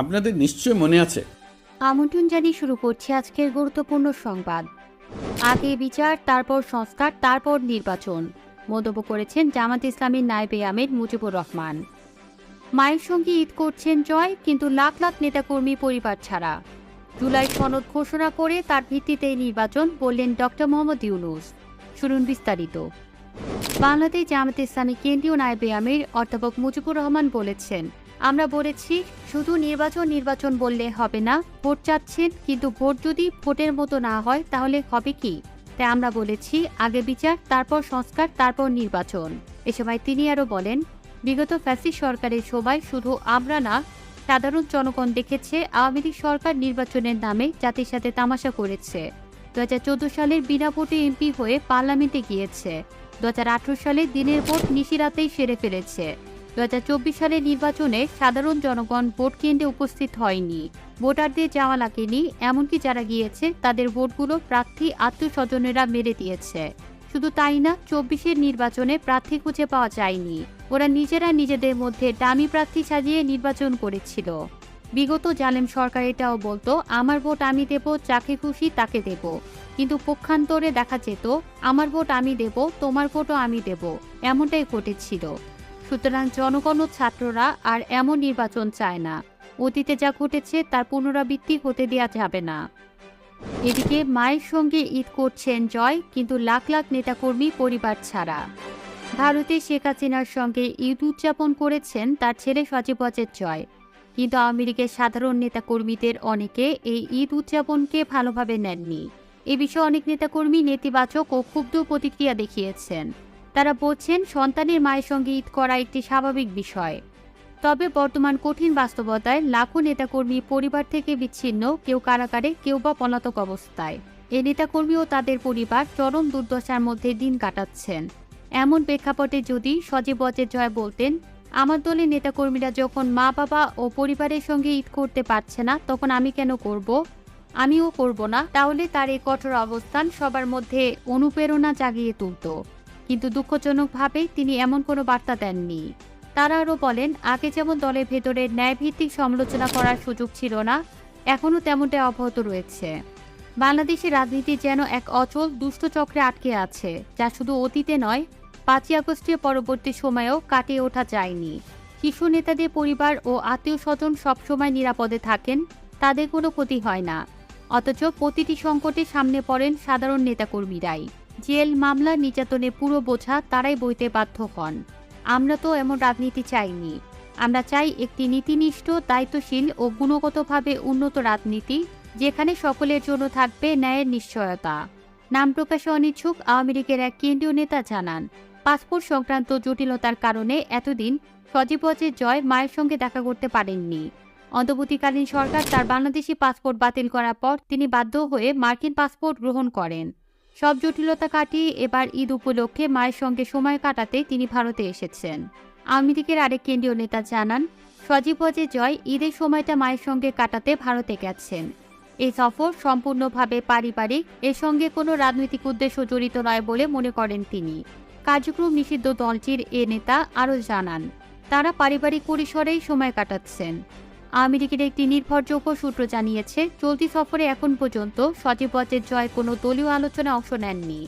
আপনাদের নিশ্চয় মনে আছে। আমন্ত্রণ জানিয়ে শুরু করছি আজকের গুরুত্বপূর্ণ সংবাদ। আগে বিচার, তারপর সংস্কার, তারপর নির্বাচন। মন্তব্য করেছেন জামাত ইসলামীর নায়েবে আমির মুজিবুর রহমান। মায়ের সঙ্গে ঈদ করছেন জয়, কিন্তু লাখ লাখ নেতাকর্মী পরিবার ছাড়া। জুলাই সনদ ঘোষণা করে তার ভিত্তিতে নির্বাচন বললেন ডক্টর মোহাম্মদ ইউনুস। শুনুন বিস্তারিত। বাংলাদেশ জামাত ইসলামী কেন্দ্রীয় নায়েবে আমির অধ্যাপক মুজিবুর রহমান বলেছেন আমরা বলেছি, শুধু নির্বাচন নির্বাচন বললে হবে না, ভোট চাচ্ছেন, কিন্তু ভোট যদি ভোটের মতো না হয়, তাহলে হবে কি? তাই আমরা বলেছি, আগে বিচার, তারপর সংস্কার, তারপর নির্বাচন। এ সময় তিনি আরও বলেন, বিগত ফ্যাসিস্ট সরকারের সময় শুধু আমরা না, সাধারণ জনগণ দেখেছে, আওয়ামী লীগ সরকার নির্বাচনের নামে জাতির সাথে তামাশা করেছে। দুহাজার চোদ্দ সালের বিনা ভোটে এমপি হয়ে পার্লামেন্টে গিয়েছে। দু হাজার আঠারো সালে দিনের ভোট নিশিরাতেই সেরে ফেলেছে। দু হাজার চব্বিশ সালের নির্বাচনে সাধারণ জনগণ ভোট কেন্দ্রে উপস্থিত হয়নি। ভোটারদের যাওয়া লাগেনি, এমনকি যারা গিয়েছে, তাদের ভোটগুলো প্রার্থী আত্মীয়স্বজনেরা মেরে দিয়েছে। শুধু তাই না, চব্বিশের নির্বাচনে প্রার্থী খুঁজে পাওয়া যায়নি। ওরা নিজেরা নিজেদের মধ্যে দামি প্রার্থী সাজিয়ে নির্বাচন করেছিল। বিগত জালেম সরকার এটাও বলতো, আমার ভোট আমি দেব, যাকে খুশি তাকে দেব। কিন্তু পক্ষান্তরে দেখা যেত, আমার ভোট আমি দেব, তোমার ভোটও আমি দেব। এমনটাই ঘটেছিল। সুতরাং জনগণ ও ছাত্ররা আর এমন নির্বাচন চায় না। অতীতে যা ঘটেছে তার পুনরাবৃত্তি হতে দেওয়া যাবে না। এদিকে মায়ের সঙ্গে ঈদ করছেন জয়, কিন্তু লাখ লাখ নেতাকর্মী পরিবার ছাড়া। ভারতে শেখ হাসিনার সঙ্গে ঈদ উদযাপন করেছেন তার ছেলে সজীব ওয়াজেদ জয়। কিন্তু আওয়ামী লীগের সাধারণ নেতাকর্মীদের অনেকে এই ঈদ উদযাপনকে ভালোভাবে নেননি। এ বিষয়ে অনেক নেতাকর্মী নেতিবাচক ও ক্ষুব্ধ প্রতিক্রিয়া দেখিয়েছেন। তারা বলছেন, সন্তানের মায়ের সঙ্গে ঈদ করা একটি স্বাভাবিক বিষয়। তবে বর্তমান কঠিন বাস্তবতায় লাখো নেতাকর্মী পরিবার থেকে বিচ্ছিন্ন, কেউ কারাগারে, কেউ বা পলাতক অবস্থায়। এ নেতাকর্মী ও তাদের পরিবার চরম দুর্দশার মধ্যে দিন কাটাচ্ছেন। এমন প্রেক্ষাপটে যদি সজীব ওয়াজেদ জয় বলতেন, আমার দলের নেতাকর্মীরা যখন মা, বাবা ও পরিবারের সঙ্গে ঈদ করতে পারছে না, তখন আমি কেন করব? আমিও করব না। তাহলে তার এই কঠোর অবস্থান সবার মধ্যে অনুপ্রেরণা জাগিয়ে তুলত। কিন্তু দুঃখজনকভাবে তিনি এমন কোনো বার্তা দেননি। তারা আরও বলেন, আগে যেমন দলের ভেতরে ন্যায়ভিত্তিক সমালোচনা করার সুযোগ ছিল না, এখনও তেমনটাই অব্যাহত রয়েছে। বাংলাদেশের রাজনীতি যেন এক অচল, দুষ্ট চক্রে আটকে আছে, যা শুধু অতীতে নয়, পাঁচই আগস্টের পরবর্তী সময়েও কাটিয়ে ওঠা যায়নি। শিশু নেতাদের পরিবার ও আত্মীয় স্বজন সবসময় নিরাপদে থাকেন, তাদের কোনো ক্ষতি হয় না। অথচ প্রতিটি সংকটে সামনে পড়েন সাধারণ নেতাকর্মীরাই। জেল মামলা নির্যাতনে পুরো বোঝা তারাই বইতে বাধ্য হন। আমরা তো এমন রাজনীতি চাইনি। আমরা চাই একটি নীতিনিষ্ঠ, দায়িত্বশীল ও গুণগতভাবে উন্নত রাজনীতি, যেখানে সকলের জন্য থাকবে ন্যায়ের নিশ্চয়তা। নাম প্রকাশে অনিচ্ছুক আওয়ামী লীগের এক কেন্দ্রীয় নেতা জানান, পাসপোর্ট সংক্রান্ত জটিলতার কারণে এতদিন সজীব ওয়াজেদ জয় মায়ের সঙ্গে দেখা করতে পারেননি। অন্তর্বর্তীকালীন সরকার তার বাংলাদেশি পাসপোর্ট বাতিল করার পর তিনি বাধ্য হয়ে মার্কিন পাসপোর্ট গ্রহণ করেন। সব জটিলতা কাটিয়ে এবার ঈদ উপলক্ষে মায়ের সঙ্গে সময় কাটাতে তিনি ভারতে এসেছেন। আওয়ামী লীগের আরেক কেন্দ্রীয় নেতা জানান, সজীব ওয়াজেদ জয় ঈদের সময়টা মায়ের সঙ্গে কাটাতে ভারতে গেছেন। এই সফর সম্পূর্ণভাবে পারিবারিক, এর সঙ্গে কোনো রাজনৈতিক উদ্দেশ্য জড়িত নয় বলে মনে করেন তিনি। কার্যক্রম নিষিদ্ধ দলটির এ নেতা আরও জানান, তারা পারিবারিক পরিসরেই সময় কাটাচ্ছেন। লীগের একটি নির্ভরযোগ্য সূত্র জানিয়েছে, চলতি সফরে এখন পর্যন্ত ওয়াজেদ জয় কোনো দলীয় আলোচনায় অংশ নেননি।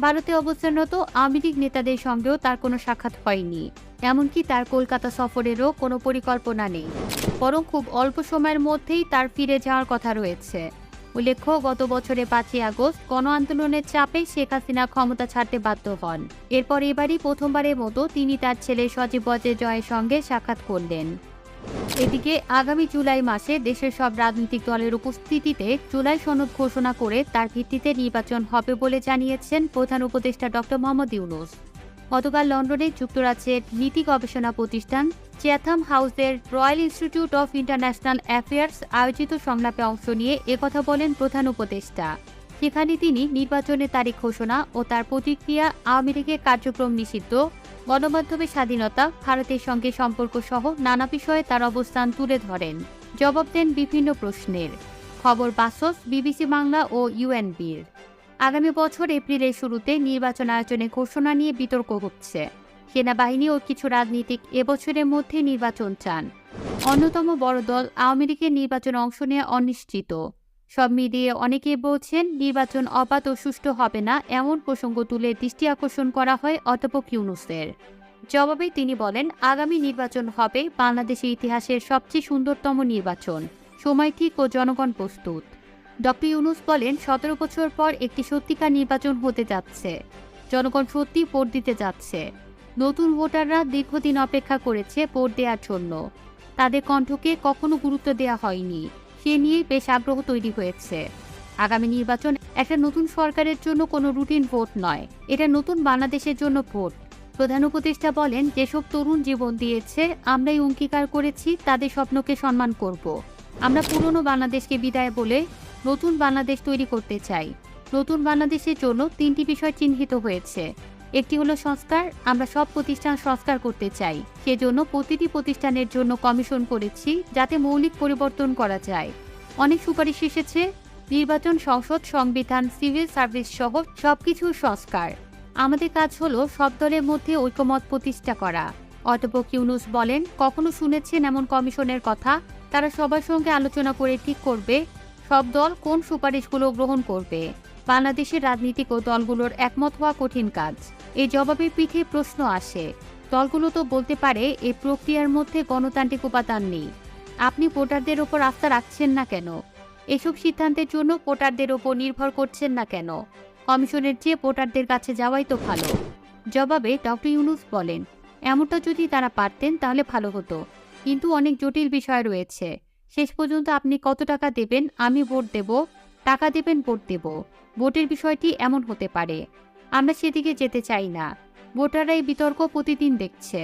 ভারতে অবস্থানরত আওয়ামী নেতাদের সঙ্গেও তার কোনো সাক্ষাৎ হয়নি। এমনকি তার কলকাতা সফরেরও কোনো পরিকল্পনা নেই। বরং খুব অল্প সময়ের মধ্যেই তার ফিরে যাওয়ার কথা রয়েছে। উল্লেখ্য, গত বছরে পাঁচই আগস্ট গণ আন্দোলনের চাপে শেখ হাসিনা ক্ষমতা ছাড়তে বাধ্য হন। এরপর এবারই প্রথমবারের মতো তিনি তার ছেলে সজীব জয়ের সঙ্গে সাক্ষাৎ করলেন। এদিকে আগামী জুলাই মাসে দেশের সব রাজনৈতিক দলের উপস্থিতিতে জুলাই সনদ ঘোষণা করে তার ভিত্তিতে নির্বাচন হবে বলে জানিয়েছেন প্রধান উপদেষ্টা ডক্টর মোহাম্মদ ইউনুস। গতকাল লন্ডনে যুক্তরাজ্যের নীতি গবেষণা প্রতিষ্ঠান চ্যাথাম হাউসের royal institute of international affairs আয়োজিত সংলাপে অংশ নিয়ে একথা বলেন প্রধান উপদেষ্টা। সেখানে তিনি নির্বাচনের তারিখ ঘোষণা ও তার প্রতিক্রিয়া আওয়ামী লীগের কার্যক্রম নিষিদ্ধ গণমাধ্যমের স্বাধীনতা, ভারতের সঙ্গে সম্পর্ক সহ নানা বিষয়ে তার অবস্থান তুলে ধরেন। জবাব দেন বিভিন্ন প্রশ্নের। খবর বাসস বিবিসি বাংলা ও ইউএনবির। আগামী বছর এপ্রিলের শুরুতে নির্বাচন আয়োজনের ঘোষণা নিয়ে বিতর্ক হচ্ছে। সেনাবাহিনী ও কিছু রাজনীতিক এবছরের মধ্যে নির্বাচন চান। অন্যতম বড় দল আওয়ামী লীগের নির্বাচনে অংশ নেওয়া অনিশ্চিত। সব মিলিয়ে অনেকেই বলছেন, নির্বাচন অবাধ ও সুষ্ঠু হবে না এমন প্রসঙ্গ তুলে দৃষ্টি আকর্ষণ করা হয় অধ্যাপক ইউনুসের। জবাবে তিনি বলেন, আগামী নির্বাচন হবে বাংলাদেশের ইতিহাসের সবচেয়ে সুন্দরতম নির্বাচন। সময় ঠিক ও জনগণ প্রস্তুত। ডক্টর ইউনুস বলেন, সতেরো বছর পর একটি সত্যিকার নির্বাচন হতে যাচ্ছে। জনগণ সত্যি ভোট দিতে যাচ্ছে। নতুন ভোটাররা দীর্ঘদিন অপেক্ষা করেছে ভোট দেওয়ার জন্য। তাদের কণ্ঠকে কখনো গুরুত্ব দেওয়া হয়নি। সে নিয়েই বেশ আগ্রহ তৈরি হয়েছে। আগামী নির্বাচন একটা নতুন সরকারের জন্য কোনো রুটিন ভোট নয়, এটা নতুন বাংলাদেশের জন্য ভোট প্রধান উপদেষ্টা বলেন, যেসব তরুণ জীবন দিয়েছে, আমরাই অঙ্গীকার করেছি, তাদের স্বপ্নকে সম্মান করব। আমরা পুরনো বাংলাদেশকে বিদায় বলে নতুন বাংলাদেশ তৈরি করতে চাই। নতুন বাংলাদেশের জন্য তিনটি বিষয় চিহ্নিত হয়েছে। একটি হলো সংস্কার, আমরা সব প্রতিষ্ঠান সংস্কার করতে চাই। সেজন্য প্রতিটি প্রতিষ্ঠানের জন্য কমিশন করেছি যাতে মৌলিক পরিবর্তন করা যায়। অনেক সুপারিশ এসেছে, নির্বাচন সংসদ সংবিধান, সিভিল সার্ভিস সহ সবকিছুর সংস্কার। আমাদের কাজ হলো সব দলের মধ্যে ঐকমত প্রতিষ্ঠা করা। অধ্যাপক ইউনুস বলেন, কখনো শুনেছেন এমন কমিশনের কথা? তারা সবার সঙ্গে আলোচনা করে ঠিক করবে, সব দল কোন সুপারিশগুলো গ্রহণ করবে। বাংলাদেশের রাজনীতিক ও দলগুলোর একমত হওয়া কঠিন কাজ। এই জবাবের পিঠে প্রশ্ন আসে, দলগুলো তো বলতে পারে এই প্রক্রিয়ার মধ্যে গণতান্ত্রিক উপাদান নেই। আপনি ভোটারদের ওপর আস্থা রাখছেন না কেন? এসব সিদ্ধান্তের জন্য ভোটারদের ওপর নির্ভর করছেন না কেন? কমিশনের চেয়ে ভোটারদের কাছে যাওয়াই তো ভালো। জবাবে ডক্টর ইউনুস বলেন, এমনটা যদি তারা পারতেন তাহলে ভালো হতো। কিন্তু অনেক জটিল বিষয় রয়েছে। শেষ পর্যন্ত আপনি কত টাকা দেবেন, আমি ভোট দেব টাকা দেবেন, ভোট দেব। ভোটের বিষয়টি এমন হতে পারে। আমরা সেদিকে যেতে চাই না। ভোটাররা এই বিতর্ক প্রতিদিন দেখছে।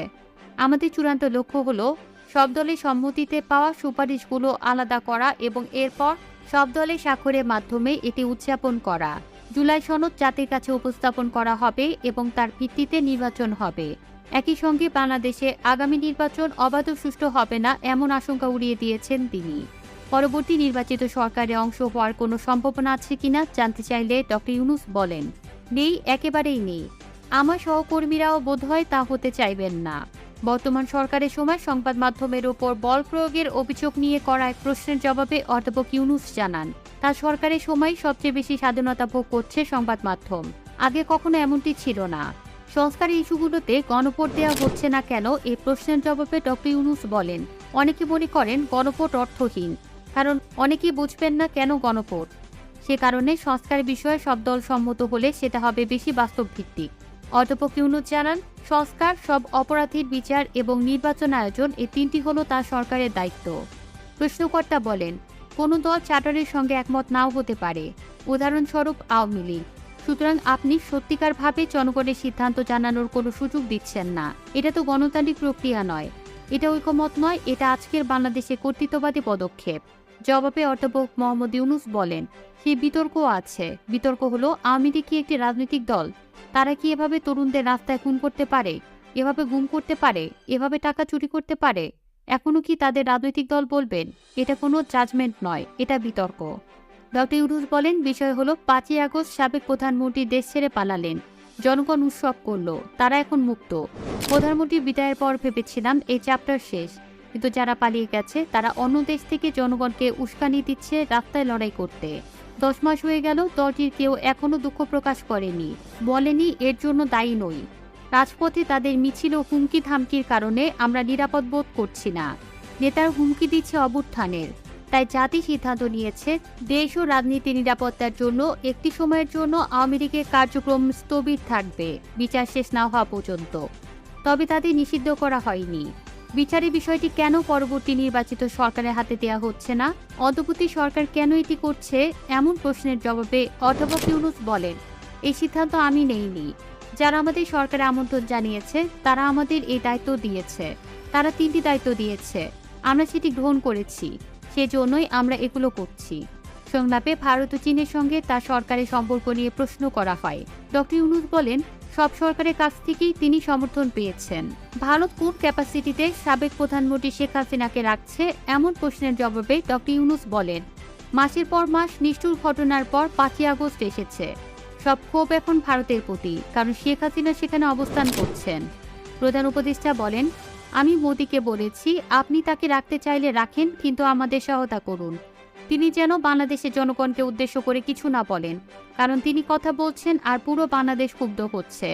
আমাদের চূড়ান্ত লক্ষ্য হলো সব দলের সম্মতিতে পাওয়া সুপারিশগুলো আলাদা করা এবং এরপর সব দলের স্বাক্ষরের মাধ্যমে এটি উদযাপন করা। জুলাই সনদ জাতির কাছে উপস্থাপন করা হবে এবং তার ভিত্তিতে নির্বাচন হবে। একই সঙ্গে বাংলাদেশে আগামী নির্বাচন অবাধ সুষ্ঠু হবে না এমন আশঙ্কা উড়িয়ে দিয়েছেন তিনি। পরবর্তী নির্বাচিত সরকারে অংশ হওয়ার কোনো সম্ভাবনা আছে কিনা জানতে চাইলে ডক্টর ইউনুস বলেন, নেই, একেবারেই নেই। আমার সহকর্মীরাও বোধহয় তা হতে চাইবেন না। বর্তমান সরকারের সময় সংবাদ মাধ্যমের ওপর বল প্রয়োগের অভিযোগ নিয়ে করা এক প্রশ্নের জবাবে অধ্যাপক ইউনুস জানান তার সরকারের সময় সবচেয়ে বেশি স্বাধীনতা ভোগ করছে সংবাদ মাধ্যম। আগে কখনো এমনটি ছিল না। সংস্কার ইস্যুগুলোতে গণভোট দেওয়া হচ্ছে না কেন এই প্রশ্নের জবাবে ডক্টর ইউনুস বলেন, অনেকে মনে করেন গণভোট অর্থহীন। কারণ অনেকেই বুঝবেন না কেন গণভোট সে কারণে সংস্কার বিষয়ে সব দল সম্মত হলে সেটা হবে বেশি বাস্তব ভিত্তিক অধ্যাপক ইউনুস জানান, সংস্কার, সব অপরাধীর বিচার এবং নির্বাচন আয়োজন এই তিনটি হলো তার সরকারের দায়িত্ব। প্রশ্নকর্তা বলেন, কোনো দল চার্টারের সঙ্গে একমত নাও হতে পারে। উদাহরণস্বরূপ আওয়ামী লীগ। সুতরাং আপনি সত্যিকারভাবে জনগণের সিদ্ধান্ত জানানোর কোনো সুযোগ দিচ্ছেন না। এটা তো গণতান্ত্রিক প্রক্রিয়া নয়। এটা ঐকমত নয়, এটা আজকের বাংলাদেশে কর্তৃত্ববাদী পদক্ষেপ। জবাবে অধ্যাপক মোহাম্মদ ইউনুস বলেন, সে বিতর্ক আছে। বিতর্ক হলো, আওয়ামী লীগ কি একটি রাজনৈতিক দল? তারা কি এভাবে তরুণদের রাস্তায় খুন করতে পারে? এভাবে গুম করতে পারে? এভাবে টাকা চুরি করতে পারে? এখনও কি তাদের রাজনৈতিক দল বলবেন? এটা কোনো জাজমেন্ট নয়, এটা বিতর্ক। ডক্টর ইউনুস বলেন, বিষয় হলো, পাঁচই আগস্ট সাবেক প্রধানমন্ত্রী দেশ ছেড়ে পালালেন। জনগণ উৎসব করল, তারা এখন মুক্ত। প্রধানমন্ত্রী বিদায়ের পর ভেবেছিলাম এই চ্যাপ্টার শেষ। কিন্তু যারা পালিয়ে গেছে, তারা অন্য দেশ থেকে জনগণকে উস্কানি দিচ্ছে রাস্তায় লড়াই করতে। দশ মাস হয়ে গেল, দলটির কেউ এখনও দুঃখ প্রকাশ করেনি। বলেনি, এর জন্য দায়ী নই। রাজপথে তাদের মিছিল ও হুমকি ধামকির কারণে আমরা নিরাপদ বোধ করছি না। নেতার হুমকি দিচ্ছে অভ্যুত্থানের। তাই জাতি সিদ্ধান্ত নিয়েছে দেশ ও রাজনীতি নিরাপত্তার জন্য একটি সময়ের জন্য আওয়ামী লীগের কার্যক্রম স্থবির থাকবে। বিচার শেষ না হওয়া পর্যন্ত। তবে তাদের নিষিদ্ধ করা হয়নি। বিচারের বিষয়টি কেন পরবর্তী নির্বাচিত সরকারের হাতে দেওয়া হচ্ছে না? অদ্যবর্তী সরকার কেন এটি করছে? এমন প্রশ্নের জবাবে অধ্যাপক ইউনুস বলেন এই সিদ্ধান্ত আমি নেইনি। যারা আমাদের সরকারে আমন্ত্রণ জানিয়েছে, তারা আমাদের এই দায়িত্ব দিয়েছে। তারা তিনটি দায়িত্ব দিয়েছে। আমরা সেটি গ্রহণ করেছি। সেজন্যই আমরা এগুলো করছি। সংলাপে ভারত ও চীনের সঙ্গে তার সরকারের সম্পর্ক নিয়ে প্রশ্ন করা হয়। ডক্টর ইউনুস বলেন, সব সরকারের কাছ থেকেই তিনি সমর্থন পেয়েছেন। ভারত কোন ক্যাপাসিটিতে সাবেক প্রধানমন্ত্রী শেখ হাসিনাকে রাখছে এমন প্রশ্নের জবাবে ডক্টর ইউনুস বলেন, মাসের পর মাস নিষ্ঠুর ঘটনার পর পাঁচই আগস্ট এসেছে। সব ক্ষোভ এখন ভারতের প্রতি, কারণ শেখ হাসিনা সেখানে অবস্থান করছেন। প্রধান উপদেষ্টা বলেন আমি মোদিকে বলেছি, আপনি তাকে রাখতে চাইলে রাখেন, কিন্তু আমাদের সহায়তা করুন। তিনি যেন বাংলাদেশের জনগণকে উদ্দেশ্য করে কিছু না বলেন, কারণ তিনি কথা বলছেন আর পুরো বাংলাদেশ ক্ষুব্ধ হচ্ছে।